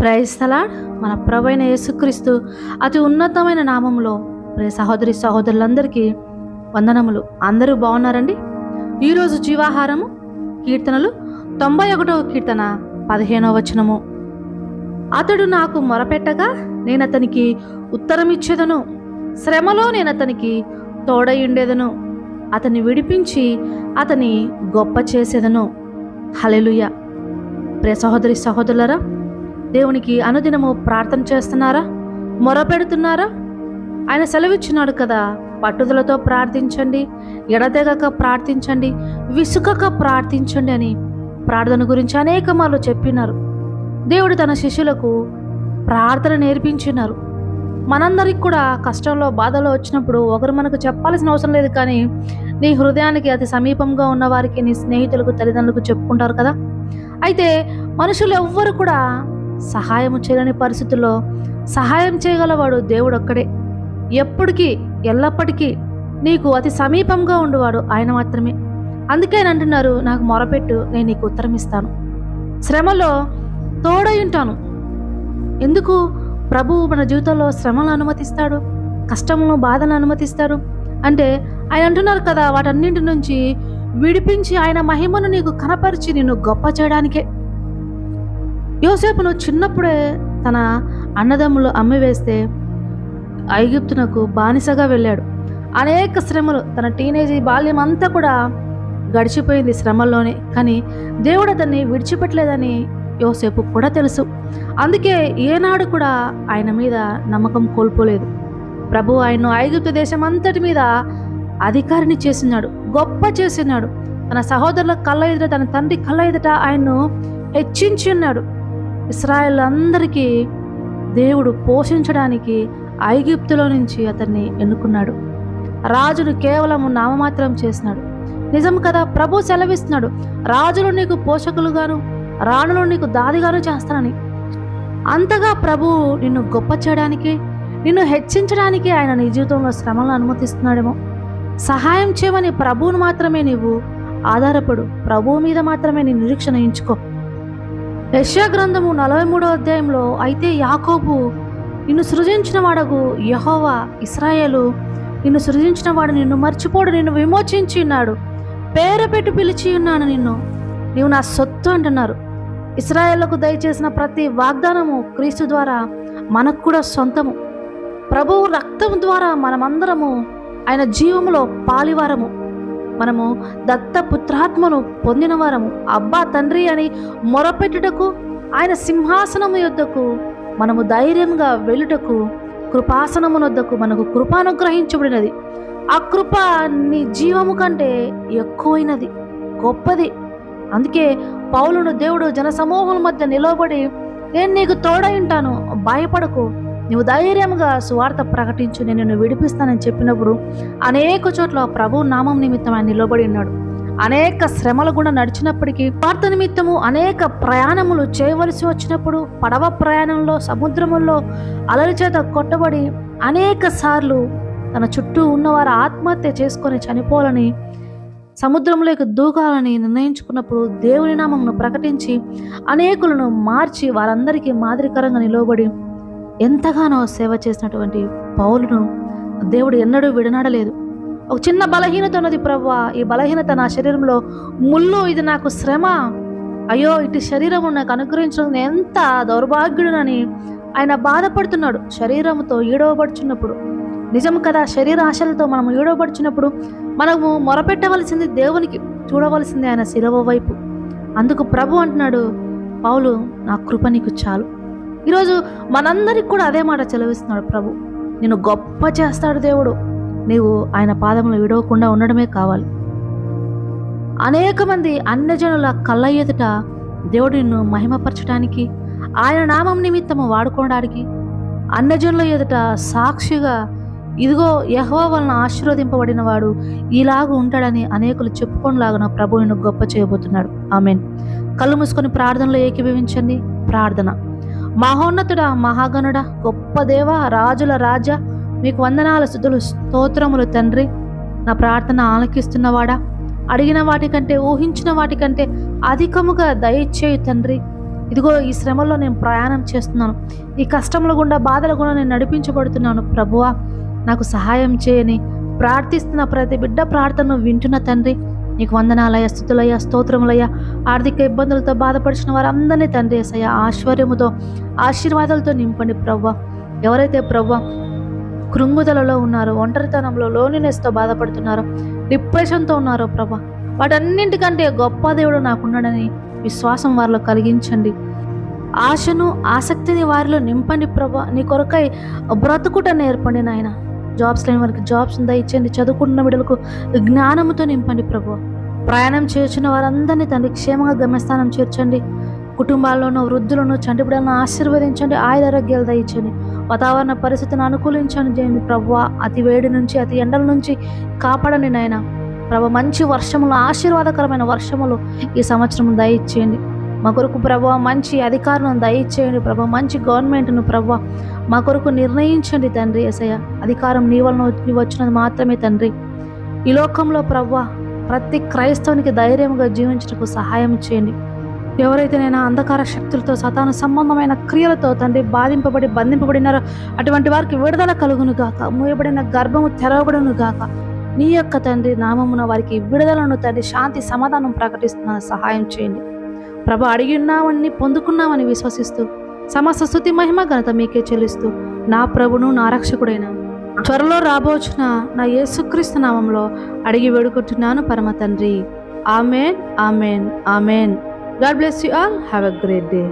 Praise the Lord మన ప్రభైన యేసుక్రీస్తు అతి ఉన్నతమైన నామంలో ప్రే సహోదరి సహోదరులందరికీ వందనములు. అందరూ బాగున్నారండి? ఈరోజు జీవాహారము కీర్తనలు తొంభై ఒకటవ కీర్తన పదిహేనవ వచనము. అతడు నాకు మొరపెట్టగా నేను అతనికి ఉత్తరమిచ్చేదను. శ్రమలో నేను అతనికి తోడయుండేదను. అతన్ని విడిపించి అతని గొప్ప చేసేదను. హలెలుయ ప్రే సహోదరి సహోదరులరా దేవునికి అనుదినము ప్రార్థన చేస్తున్నారా? మొరపెడుతున్నారా? ఆయన సెలవిచ్చినాడు కదా పట్టుదలతో ప్రార్థించండి ఎడతెగక ప్రార్థించండి విసుకక ప్రార్థించండి అని ప్రార్థన గురించి అనేక మార్లు చెప్పినారు. దేవుడు తన శిష్యులకు ప్రార్థన నేర్పించినారు. మనందరికి కూడా కష్టంలో బాధలో వచ్చినప్పుడు ఒకరు మనకు చెప్పాల్సిన అవసరం లేదు కానీ నీ హృదయానికి అతి సమీపంగా ఉన్న వారికి నీ స్నేహితులకు తల్లిదండ్రులకు చెప్పుకుంటారు కదా. అయితే మనుషులు ఎవ్వరు కూడా సహాయం చేయలేని పరిస్థితుల్లో సహాయం చేయగలవాడు దేవుడు ఒక్కడే ఎప్పటికీ ఎల్లప్పటికీ నీకు అతి సమీపంగా ఉండేవాడు ఆయన మాత్రమే. అందుకే అంటున్నారు నాకు మొరపెట్టు నేను నీకు ఉత్తరం ఇస్తాను. శ్రమలో తోడై ఉంటాను. ఎందుకు? ప్రభువు మన జీవితంలో శ్రమలను అనుమతిస్తాడు కష్టములను బాధలను అనుమతిస్తాడు. అంటే ఆయన అంటున్నారు కదా వాటన్నింటి నుంచి విడిపించి ఆయన మహిమను నీకు కనపరిచి నిన్ను గొప్ప చేయడానికే. యోసేపును చిన్నప్పుడే తన అన్నదమ్ములు అమ్మివేస్తే ఐగుప్తునకు బానిసగా వెళ్ళాడు. అనేక శ్రమలు తన టీనేజీ బాల్యం అంతా కూడా గడిచిపోయింది శ్రమల్లోనే. కానీ దేవుడు అతన్ని విడిచిపెట్టలేదని యోసేపు కూడా తెలుసు. అందుకే ఏనాడు కూడా ఆయన మీద నమ్మకం కోల్పోలేదు. ప్రభు ఆయన్ను ఐగుప్తు దేశం అంతటి మీద అధికారిని చేసినాడు గొప్ప చేసినాడు. తన సహోదరుల కళ్ళ ఎదుట తన తండ్రి కళ్ళ ఎదుట ఆయన్ను హెచ్చించి ఉన్నాడు ఇస్రాయల్ అందరికీ దేవుడు పోషించడానికి ఐగిప్తులో నుంచి అతన్ని ఎన్నుకున్నాడు. రాజును కేవలం నామమాత్రం చేసినాడు. నిజం కదా ప్రభు సెలవిస్తున్నాడు. రాజులు నీకు పోషకులుగాను రాణులు నీకు దాదిగాను చేస్తానని అంతగా ప్రభు నిన్ను గొప్ప చేయడానికి నిన్ను హెచ్చించడానికి ఆయన నీ జీవితంలో శ్రమలను అనుమతిస్తున్నాడేమో. సహాయం చేయమని ప్రభువును మాత్రమే నీవు ఆధారపడు. ప్రభువు మీద మాత్రమే నీ నిరీక్షణ ఎంచుకో. యశ్యా గ్రంథము నలభై మూడో అధ్యాయంలో అయితే యాకోబు నిన్ను సృజించిన వాడగు యహోవా ఇస్రాయేలు నిన్ను సృజించిన వాడు నిన్ను మర్చిపోడు నిన్ను విమోచించి ఉన్నాడు. పేరు పెట్టి పిలిచి ఉన్నాను నిన్ను. నీవు నా సొత్తు అంటున్నారు. ఇస్రాయేళ్ళకు దయచేసిన ప్రతి వాగ్దానము క్రీస్తు ద్వారా మనకు కూడా సొంతము. ప్రభువు రక్తం ద్వారా మనమందరము ఆయన జీవములో పాలివారము. మనము దత్తపుత్రాత్మను పొందిన వారము. అబ్బా తండ్రి అని మొరపెట్టుటకు ఆయన సింహాసనము యొద్దకు మనము ధైర్యంగా వెళ్ళుటకు కృపాసనమునొద్దకు మనకు కృప అనుగ్రహించబడినది ఆ కృప నీ జీవము కంటే ఎక్కువైనది గొప్పది. అందుకే పౌలును దేవుడు జనసమూహం మధ్య నిలవబడి నేను నీకు తోడై ఉంటాను భయపడకు నువ్వు ధైర్యంగా సువార్త ప్రకటించు నేను నిన్ను విడిపిస్తానని చెప్పినప్పుడు అనేక చోట్ల ప్రభు నామం నిమిత్తం ఆయన నిలబడి ఉన్నాడు. అనేక శ్రమలు కూడా నడిచినప్పటికీ వార్త నిమిత్తము అనేక ప్రయాణములు చేయవలసి వచ్చినప్పుడు పడవ ప్రయాణంలో సముద్రముల్లో అలరి చేత కొట్టబడి అనేక సార్లు తన చుట్టూ ఉన్నవారు ఆత్మహత్య చేసుకొని చనిపోవాలని సముద్రంలోకి దూకాలని నిర్ణయించుకున్నప్పుడు దేవుని నామంను ప్రకటించి అనేకులను మార్చి వారందరికీ మాదిరికరంగా నిలవబడి ఎంతగానో సేవ చేసినటువంటి పౌలును దేవుడు ఎన్నడూ విడనాడలేదు. ఒక చిన్న బలహీనత ఉన్నది ప్రవ్వా. ఈ బలహీనత నా శరీరంలో ముళ్ళు ఇది నాకు శ్రమ. అయ్యో ఇటు శరీరము నాకు అనుగ్రహించడం ఎంత దౌర్భాగ్యుడునని ఆయన బాధపడుతున్నాడు. శరీరముతో ఈడవబడుచున్నప్పుడు నిజం కదా శరీర ఆశలతో మనం ఈడవబడుచున్నప్పుడు మనము మొరపెట్టవలసింది దేవునికి చూడవలసింది ఆయన శిలవ వైపు. అందుకు ప్రభు అంటున్నాడు పౌలు నా కృప నీకు చాలు. ఈరోజు మనందరికి కూడా అదే మాట చెలవిస్తున్నాడు ప్రభు. నేను గొప్ప చేస్తాడు దేవుడు. నీవు ఆయన పాదములు విడవకుండా ఉండడమే కావాలి. అనేక మంది అన్యజనుల కళ్ళ ఎదుట దేవుడు నిన్ను మహిమపరచడానికి ఆయన నామం నిమిత్తము వాడుకోవడానికి అన్యజనుల ఎదుట సాక్షిగా ఇదిగో యహో వలన ఆశీర్వదింపబడిన వాడు ఇలాగ ఉంటాడని అనేకులు చెప్పుకోనిలాగా ప్రభు నిన్ను గొప్ప చేయబోతున్నాడు. ఆమెన్. కళ్ళు మూసుకొని ప్రార్థనలో ఏకీభవించండి. ప్రార్థన. మహోన్నతుడ మహాగణుడ గొప్ప దేవ రాజుల రాజా మీకు వందనాల స్థుతులు స్తోత్రములు తండ్రి. నా ప్రార్థన ఆలకిస్తున్నవాడా అడిగిన వాటికంటే ఊహించిన వాటికంటే అధికముగా దయచేయు తండ్రి. ఇదిగో ఈ శ్రమలో నేను ప్రయాణం చేస్తున్నాను. ఈ కష్టముల గుండా బాధల గుండా నేను నడిపించబడుతున్నాను ప్రభువా. నాకు సహాయం చేయని ప్రార్థిస్తున్న ప్రతి బిడ్డ ప్రార్థనను వింటున్న తండ్రి. నీకు వందనాలయ స్థుతులయ్య స్తోత్రములయ్య. ఆర్థిక ఇబ్బందులతో బాధపడిచిన వారందరినీ తండ్రి ఏసయ్య ఆశ్వర్యముతో ఆశీర్వాదాలతో నింపండి ప్రవ్వ. ఎవరైతే ప్రవ్వ కృంగుదలలో ఉన్నారో ఒంటరితనంలో లోనినెస్తో బాధపడుతున్నారో డిప్రెషన్తో ఉన్నారో ప్రభ వాటన్నింటికంటే గొప్ప దేవుడు నాకున్నాడని విశ్వాసం వారిలో కలిగించండి. ఆశను ఆసక్తిని వారిలో నింపండి ప్రభ నీ కొరకై బ్రతుకుట నేర్పండి నాయన. జాబ్స్ లేని వారికి జాబ్స్ దయచేయండి చదువుకుంటున్న బిడ్డలకు జ్ఞానముతో నింపండి ప్రభు. ప్రయాణం చేసిన వారందరినీ తండ్రి క్షేమంగా గమ్యస్థానం చేర్చండి. కుటుంబాల్లోనూ వృద్ధులను చంటి బిడ్డలను ఆశీర్వదించండి. ఆయుధారోగ్యాలు దయచండి వాతావరణ పరిస్థితిని అనుకూలించండి చేయండి ప్రభు. అతి వేడి నుంచి అతి ఎండల నుంచి కాపాడండి నాయన. ప్రభు మంచి వర్షములు ఆశీర్వాదకరమైన వర్షములు ఈ సంవత్సరం దయచేయండి మా కొరకు ప్రభు మంచి అధికారులను దయచేయండి ప్రభా. మంచి గవర్నమెంట్ను ప్రభు మా కొరకు నిర్ణయించండి తండ్రి ఎసయ అధికారం నీ వలన వచ్చినది మాత్రమే తండ్రి. ఈ లోకంలో ప్రవ్వా ప్రతి క్రైస్తవునికి ధైర్యంగా జీవించటకు సహాయం చేయండి. ఎవరైతే నేను అంధకార శక్తులతో సతాను సంబంధమైన క్రియలతో తండ్రి బాధింపబడి బంధింపబడినారో అటువంటి వారికి విడుదల కలుగును గాక. మూయబడిన గర్భము తెరవబడును గాక. నీ యొక్క తండ్రి నామమున వారికి విడుదలను తండ్రి శాంతి సమాధానం ప్రకటిస్తున్న సహాయం చేయండి. ప్రభు అడిగి ఉన్నామని పొందుకున్నామని విశ్వసిస్తూ సమస్త స్థుతి మహిమ ఘనత మీకే చెల్లిస్తూ నా ప్రభును నా రక్షకుడైన త్వరలో రాబోచున్న నా యేసుక్రీస్తు నామంలో అడిగి వేడుకుంటున్నాను పరమ తండ్రి. Amen amen amen. God bless you all. Have a great day.